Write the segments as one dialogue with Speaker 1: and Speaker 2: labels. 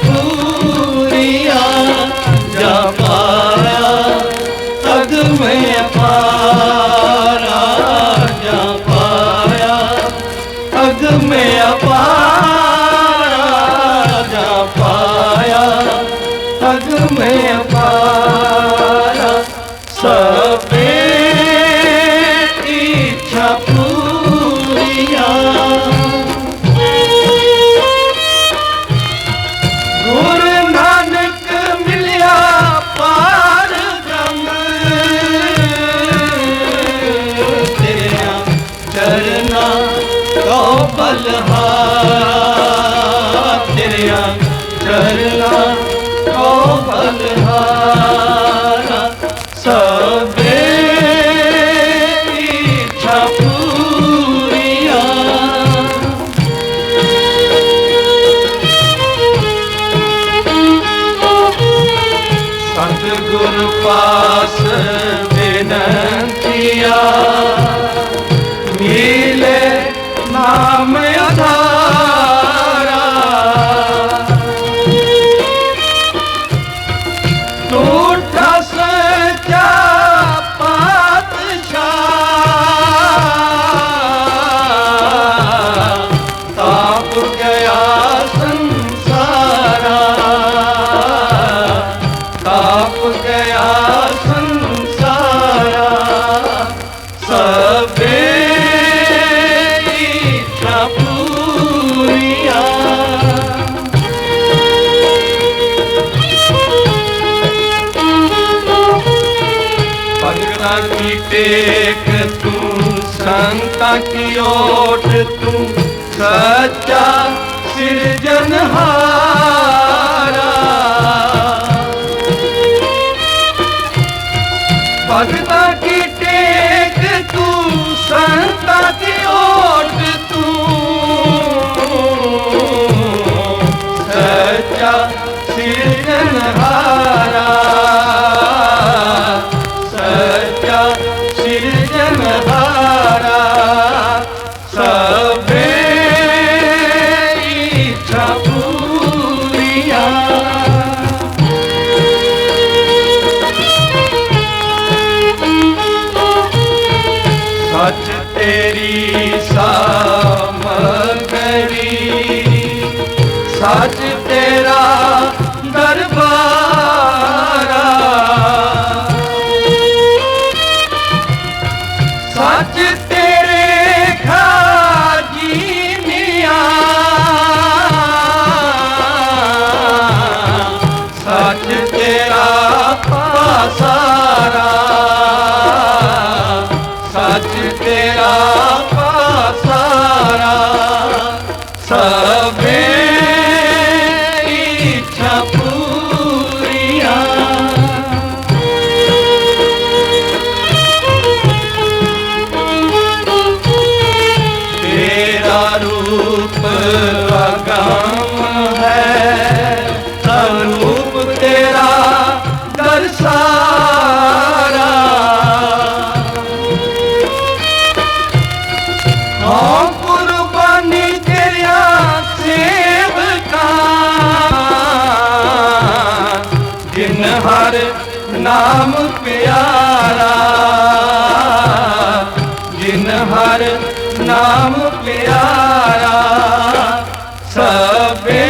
Speaker 1: पूरिया जा पाया अॻु में पा ਚਰਨਾਂ ਕੋ ਬਲਹਾਰਾ ਸਭੇ ਇੱਛਾ ਪੂਰੀਆਂ। ਸਤਿਗੁਰ ਪਾਸ ਬੇਨੰਤੀਆ। ਮਿਲੇ ਨਾਮ ਭਗਤਾਂ ਕੀ ਟੇਕ ਤੂੰ? ਸੰਤਾਂ ਕੀ ਓਟ ਤੂੰ? ਸੱਚਾ ਸਿਰਜਨਹਾਰਾ ਸੱਚ ਤੇਰੀ ਸਾਮਗਰੀ ਨਾਮ ਪਿਆਰਾ ਜਿਨ ਹਰ ਨਾਮ ਪਿਆਰਾ ਸਭੇ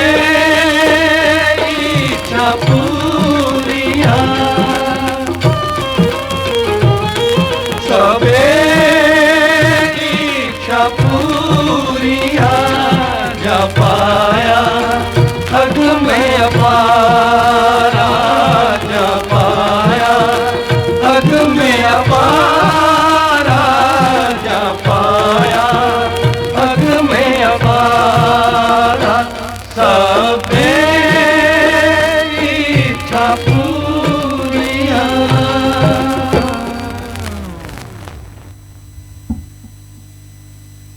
Speaker 1: ਇੱਛਾ ਪੂਰੀਆਂ। ਸਭੇ ਜਪਾ